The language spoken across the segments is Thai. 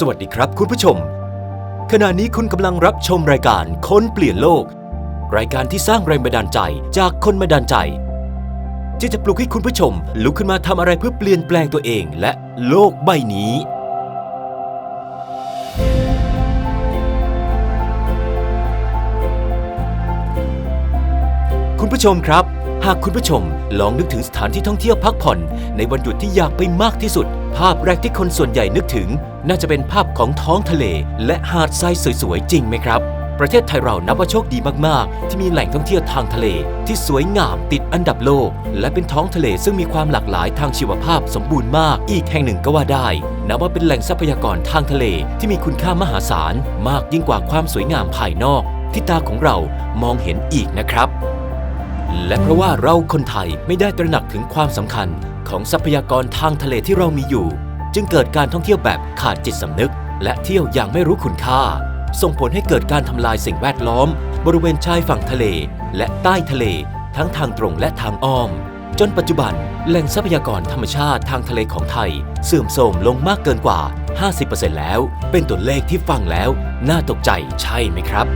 สวัสดีครับคุณผู้ชม ขณะนี้คุณกำลังรับชมรายการคนเปลี่ยนโลก รายการที่สร้างแรงบันดาลใจจากคนบันดาลใจ ที่จะปลุกให้คุณผู้ชมลุกขึ้นมาทำอะไรเพื่อเปลี่ยนแปลงตัวเองและโลกใบนี้ คุณผู้ชมครับ หากคุณผู้ชมลองนึกถึงสถานที่ท่องเที่ยวพักผ่อน ในวันหยุดที่อยากไปมากที่สุด ภาพแรกที่คนส่วนใหญ่นึกถึง น่าจะเป็นภาพของท้องทะเล และหาดทรายสวยๆจริงไหมครับ ประเทศไทยเรานับว่าโชคดีมากๆ ที่มีแหล่งท่องเที่ยวทางทะเล ที่สวยงามติดอันดับโลก และเป็นท้องทะเลซึ่งมีความหลากหลายทางชีวภาพสมบูรณ์มากอีกแห่งหนึ่งก็ว่าได้นับว่าเป็นแหล่งทรัพยากรทางทะเลที่มีคุณค่ามหาศาลมากยิ่งกว่าความสวยงามภายนอกที่ตาของเรามองเห็นอีกนะครับ และเพราะว่าเราคนไทยไม่ได้ตระหนักถึงความสำคัญของทรัพยากรทางทะเลที่เรามีอยู่ จึงเกิดการท่องเที่ยวแบบขาดจิตสำนึก และเที่ยวอย่างไม่รู้คุณค่า ส่งผลให้เกิดการทำลายสิ่งแวดล้อม บริเวณชายฝั่งทะเล และใต้ทะเล ทั้งทางตรงและทางอ้อม จนปัจจุบันแหล่งทรัพยากรธรรมชาติทางทะเลของไทย เสื่อมโทรมลงมากเกินกว่า 50%แล้ว เป็นตัวเลขที่ฟังแล้ว น่าตกใจใช่ไหมครับ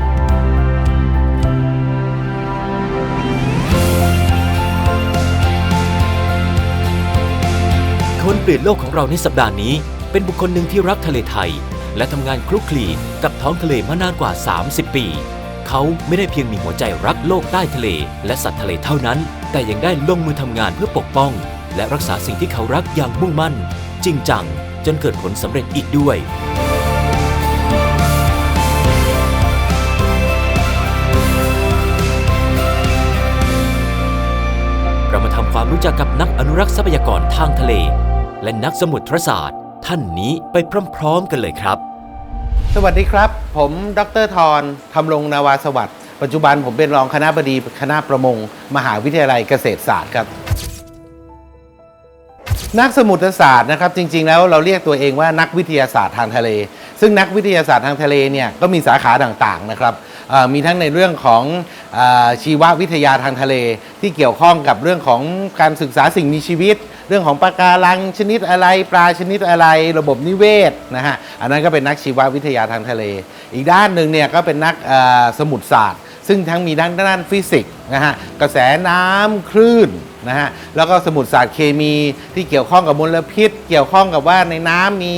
คนเปลี่ยนโลกของเราในสัปดาห์นี้ เป็นบุคคลหนึ่งที่รักทะเลไทย และทำงานคลุกคลีกับท้องทะเลมานานกว่า 30 ปี เขาไม่ได้เพียงมีหัวใจรักโลกใต้ทะเล และสัตว์ทะเลเท่านั้น แต่ยังได้ลงมือทำงานเพื่อปกป้อง และรักษาสิ่งที่เขารักอย่างมุ่งมั่น จริงจัง จนเกิดผลสำเร็จอีกด้วยเรามาทำความรู้จักกับนักอนุรักษ์ทรัพยากรทางทะเล และนักสมุทรศาสตร์ ท่านนี้ไปพร้อมๆ กันเลยครับ สวัสดีครับ ผมดรทรทำรงนาวาสวัสดิ์ปัจจุบันผมเป็นรองคณะบดีคณะประมง มหาวิทยาลัยเกษตรศาสตร์ครับ นักสมุทรศาสตร์นะครับจริง ๆ แล้วเราเรียกตัวเองว่านักวิทยาศาสตร์ทางทะเล ซึ่งนักวิทยาศาสตร์ทางทะเลเนี่ยก็มีสาขาต่างๆนะครับ มีทั้งในเรื่องของอชีววิทยาทางทะเล ที่เกี่ยวข้องกับเรื่องของการศึกษาสิ่งมีชีวิต เรื่องของปะการังชนิดอะไร ปลาชนิดอะไร ระบบนิเวศนะฮะอันนั้นก็เป็นนักชีววิทยาทางทะเล อีกด้านหนึ่งเนี่ยก็เป็นนักสมุทรศาสตร์ ซึ่งทั้งมีด้านด้านฟิสิกส์นะฮะกระแสน้ำคลื่นนะฮะแล้วก็สมุทรศาสตร์เคมีที่เกี่ยวข้องกับมลพิษ เกี่ยวข้องกับว่าในน้ำมี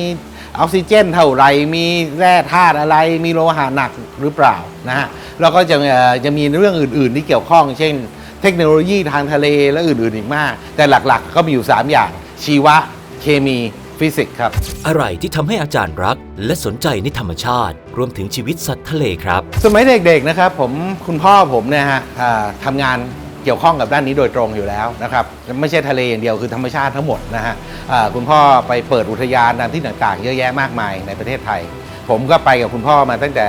ออกซิเจนเท่าไหรมีแร่ธาตุอะไรมีโลหะหนักหรือเปล่านะฮะแล้วก็จะเอ่อจะมีเรื่องอื่น ๆ ที่เกี่ยวข้อง เช่น เทคโนโลยีทางทะเลและอื่น ๆ อีกมาก แต่หลักๆ ก็มีอยู่ 3 อย่าง ชีวะเคมีฟิสิกส์ครับ อะไรที่ทำให้อาจารย์รัก และสนใจในธรรมชาติ รวมถึงชีวิตสัตว์ทะเลครับ สมัยเด็ก ๆ นะครับผมคุณพ่อผมเนี่ยฮะอ่าทำงาน เกี่ยวข้องกับด้านนี้โดยตรงอยู่แล้วนะครับไม่ใช่ทะเลอย่างเดียวคือธรรมชาติทั้งหมดนะฮะคุณพ่อไปเปิดอุทยานตามที่ต่างๆ เยอะแยะมากมายในประเทศไทย ผมก็ไปกับคุณพ่อมาตั้งแต่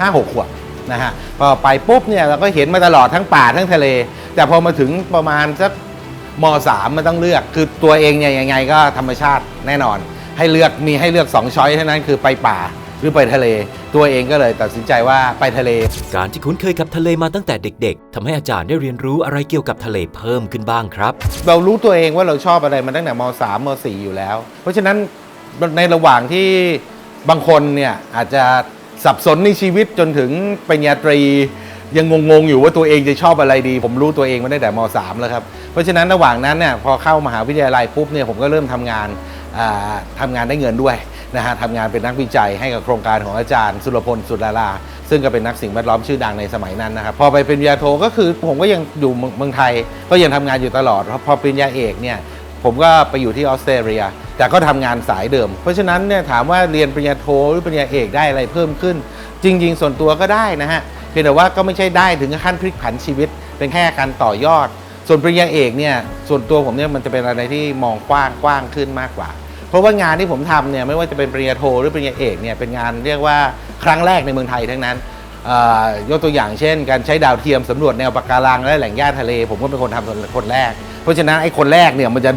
5-6ขวบนะฮะพอไปปุ๊บเนี่ยเราก็เห็นมาตลอดทั้งป่าทั้งทะเล แต่พอมาถึงประมาณสักมสามมันต้องเลือกคือตัวเองเนี่ยยังไงก็ธรรมชาติแน่นอน ให้เลือกมีให้เลือก2ช้อยเท่านั้นคือไปป่า หรือไปทะเล ตัวเองก็เลยตัดสินใจว่าไปทะเล การที่คุ้นเคยกับทะเลมาตั้งแต่เด็ก ๆทำให้อาจารย์ได้เรียนรู้อะไรเกี่ยวกับทะเลเพิ่มขึ้นบ้างครับ เรารู้ตัวเองว่าเราชอบอะไรมาตั้งแต่ม .3 ม .4 อยู่แล้ว เพราะฉะนั้นในระหว่างที่บางคนเนี่ยอาจจะสับสนในชีวิตจนถึงปริญญาตรียังงงๆ อยู่ว่าตัวเองจะชอบอะไรดี ผมรู้ตัวเองมาตั้งแต่ม .3 แล้วครับ เพราะฉะนั้นระหว่างนั้นเนี่ยพอเข้ามหาวิทยาลัยปุ๊บเนี่ยผมก็เริ่มทำงาน อ่าทำงานได้เงินด้วยนะฮะทำงานเป็นนักวิจัยให้กับโครงการของอาจารย์ สุรพลสุดาราซึ่งก็เป็นนักสิ่งแวดล้อมชื่อดังในสมัยนั้นนะครับ พอไปเป็นปริญญาโทก็คือผมก็ยังอยู่เมืองไทย ก็ยังทำงานอยู่ตลอดเพราะพอปริญญาเอกเนี่ยผมก็ไปอยู่ที่ออสเตรเลีย แต่ก็ทำงานสายเดิม เพราะฉะนั้นเนี่ยถามว่าเรียนปริญญาโทหรือปริญญาเอกได้อะไรเพิ่มขึ้น จริง ๆ ส่วนตัวก็ได้นะฮะเพียงแต่ว่าก็ไม่ใช่ได้ถึงขั้นพลิกผันชีวิต เป็นแค่การต่อยอด ส่วนปริญญาเอกเนี่ยส่วนตัวผมเนี่ยมันจะเป็นอะไรที่มองกว้างกว้างขึ้นมากกว่า เพราะว่างานที่ผมทำเนี่ยไม่ว่าจะเป็นปริญญาโทหรือปริญญาเอกเนี่ยเป็นงานเรียกว่าครั้งแรกในเมืองไทยทั้งนั้นยกตัวอย่างเช่น การใช้ดาวเทียมสำรวจแนวปะการังและแหล่งหญ้าทะเล ผมก็เป็นคนทำคนแรก เพราะฉะนั้นไอ้คนแรกเนี่ยมันจะ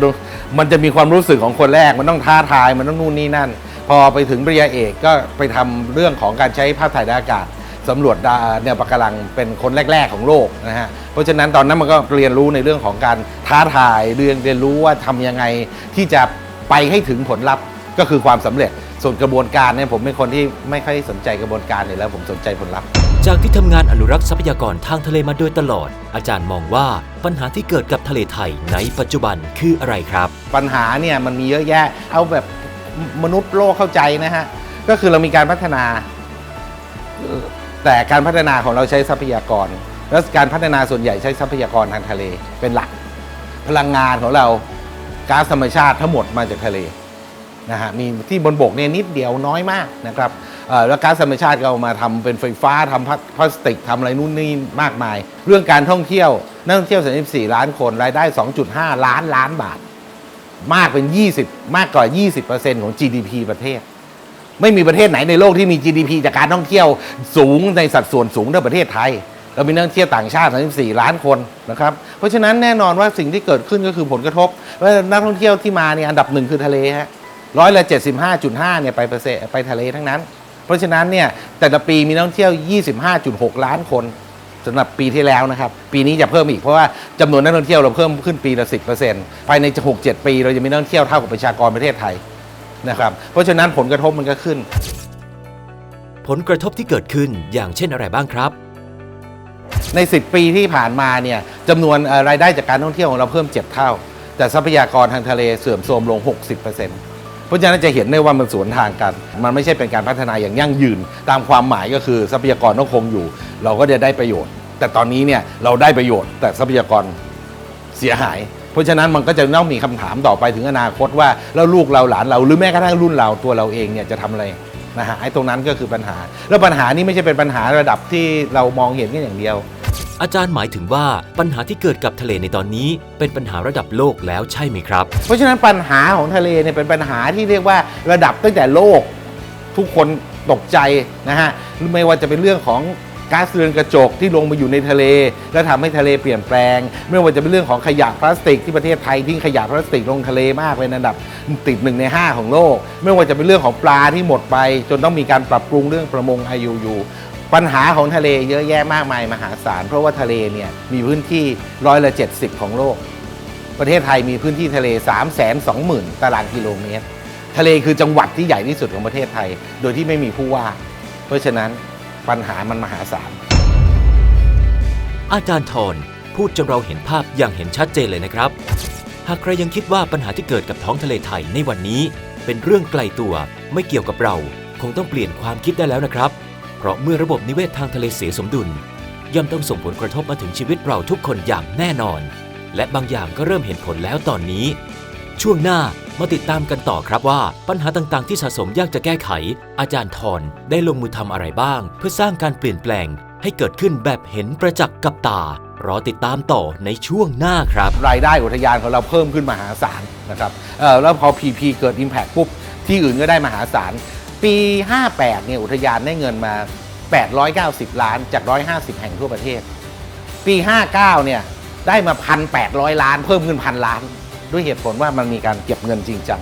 มันจะมีความรู้สึกของคนแรก มันต้องท้าทายมันต้องนู่นนี่นั่น พอไปถึงปริญญาเอกก็ไปทำเรื่องของการใช้ภาพถ่ายดาวอากาศ สำรวจดาแนวปะการังเป็นคนแรก ๆ ของโลกนะฮะเพราะฉะนั้นตอนนั้นมันก็เรียนรู้ในเรื่องของการท้าทายเรียนเรียนรู้ว่าทำยังไงที่จะไปให้ถึงผลลัพธ์ก็คือความสำเร็จส่วนกระบวนการเนี่ยผมเป็นคนที่ไม่ค่อยสนใจกระบวนการอยู่แล้วผมสนใจผลลัพธ์จากที่ทำงานอนุรักษ์ทรัพยากรทางทะเลมาโดยตลอด อาจารย์มองว่าปัญหาที่เกิดกับทะเลไทยในปัจจุบันคืออะไรครับ ปัญหาเนี่ยมันมีเยอะแยะเอาแบบมนุษย์โลกเข้าใจนะฮะก็คือเรามีการพัฒนาเอ่อ แต่การพัฒนาของเราใช้ทรัพยากร แล้วการพัฒนาส่วนใหญ่ใช้ทรัพยากรทางทะเลเป็นหลัก พลังงานของเราก๊าซธรรมชาติทั้งหมดมาจากทะเลนะฮะมีที่บนบกเนี่ยนิดเดียวน้อยมากนะครับเอ่อแล้วก๊าซธรรมชาติก็เอามาทำเป็นไฟฟ้าทำพลาพลาสติกทำอะไรนู่นนี่มากมาย เรื่องการท่องเที่ยวนักท่องเที่ยว 34 ล้านคนรายได้ 2.5 ล้านล้านบาท มากเป็น 20 มากกว่า 20%ของ GDP ประเทศ ไม่มีประเทศไหนในโลกที่มี GDP จากการท่องเที่ยวสูงในสัดส่วนสูงเท่าประเทศไทย เรามีนักท่องเที่ยวต่างชาติ 34 ล้านคนนะครับ เพราะฉะนั้นแน่นอนว่าสิ่งที่เกิดขึ้นก็คือผลกระทบว่านักท่องเที่ยวที่มาเนี่ยอันดับหนึ่งคือทะเลฮะร้อยละ 75.5เนี่ยไปเปอร์เซ็นต์ไปทะเลทั้งนั้น เพราะฉะนั้นเนี่ยแต่ละปีมีนักท่องเที่ยว 25.6 ล้านคนสำหรับปีที่แล้วนะครับ ปีนี้จะเพิ่มอีกเพราะว่าจำนวนนักท่องเที่ยวเราเพิ่มขึ้นปีละ 10%ภายใน 6 7 ปี เราจะมีนักท่องเที่ยวเท่ากับประชากรประเทศไทย นะครับเพราะฉะนั้นผลกระทบมันก็ขึ้น ผลกระทบที่เกิดขึ้นอย่างเช่นอะไรบ้างครับ ใน 10 ปีที่ผ่านมาเนี่ยจำนวนเอ่อรายได้จากการท่องเที่ยวของเราเพิ่ม 7 เท่า แต่ทรัพยากรทางทะเลเสื่อมโทรมลง 60%เพราะฉะนั้นจะเห็นได้ว่ามันสวนทางกัน มันไม่ใช่เป็นการพัฒนาอย่างยั่งยืน ตามความหมายก็คือทรัพยากรต้องคงอยู่ เราก็จะได้ประโยชน์ แต่ตอนนี้เนี่ยเราได้ประโยชน์ แต่ทรัพยากรเสียหาย เพราะฉะนั้นมันก็จะต้องมีคำถามต่อไปถึงอนาคตว่าแล้วลูกเราหลานเราหรือแม้กระทั่งรุ่นเราตัวเราเองเนี่ยจะทำอะไรนะฮะไอ้ตรงนั้นก็คือปัญหา แล้วปัญหานี้ไม่ใช่เป็นปัญหาระดับที่เรามองเห็นกันอย่างเดียว อาจารย์หมายถึงว่าปัญหาที่เกิดกับทะเลในตอนนี้ เป็นปัญหาระดับโลกแล้วใช่ไหมครับ เพราะฉะนั้นปัญหาของทะเลเนี่ยเป็นปัญหาที่เรียกว่าระดับตั้งแต่โลกทุกคนตกใจนะฮะไม่ว่าจะเป็นเรื่องของ ก๊าซเรือนกระจกที่ลงมาอยู่ในทะเล แล้วทำให้ทะเลเปลี่ยนแปลง ไม่ว่าจะเป็นเรื่องของขยะพลาสติกที่ประเทศไทยทิ้งขยะพลาสติกลงทะเลมากเป็นอันดับติดหนึ่งใน 5 ของโลก ไม่ว่าจะเป็นเรื่องของปลาที่หมดไป จนต้องมีการปรับปรุงเรื่องประมง IUU ปัญหาของทะเลเยอะแยะมากมายมหาศาลเพราะว่าทะเลเนี่ยมีพื้นที่ร้อยละ 70 ของโลก ประเทศไทยมีพื้นที่ทะเล 3 2 0 0 0 0 ตารางกิโลเมตร ทะเลคือจังหวัดที่ใหญ่ที่สุดของประเทศไทย โดยที่ไม่มีผู้ว่า เพราะฉะนั้น ปัญหามันมหาศาล อาจารย์ทรพูดจนเราเห็นภาพอย่างเห็นชัดเจนเลยนะครับ หากใครยังคิดว่าปัญหาที่เกิดกับท้องทะเลไทยในวันนี้ เป็นเรื่องไกลตัวไม่เกี่ยวกับเรา คงต้องเปลี่ยนความคิดได้แล้วนะครับ เพราะเมื่อระบบนิเวศทางทะเลเสียสมดุล ย่อมต้องส่งผลกระทบมาถึงชีวิตเราทุกคนอย่างแน่นอน และบางอย่างก็เริ่มเห็นผลแล้วตอนนี้ ช่วงหน้ามาติดตามกันต่อครับว่า ปัญหาต่างๆ ที่สะสมยากจะแก้ไข อาจารย์ทรได้ลงมือทำอะไรบ้าง เพื่อสร้างการเปลี่ยนแปลง ให้เกิดขึ้นแบบเห็นประจักษ์กับตา รอติดตามต่อในช่วงหน้าครับ รายได้อุทยานของเราเพิ่มขึ้นมหาศาลนะครับเอ่อแล้วพอ PP เกิด Impact ปุ๊บที่อื่นก็ได้มหาศาลปี 58เนี่ยอุทยานได้เงินมา 890 ล้านจาก 150 แห่งทั่วประเทศ ปี 59เนี่ยได้มา 1,800 ล้าน เพิ่มขึ้นพันล้าน ด้วยเหตุผลว่ามันมีการเก็บเงินจริงจัง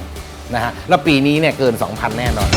นะฮะแล้วปีนี้เนี่ยเกิน 2,000 แน่นอน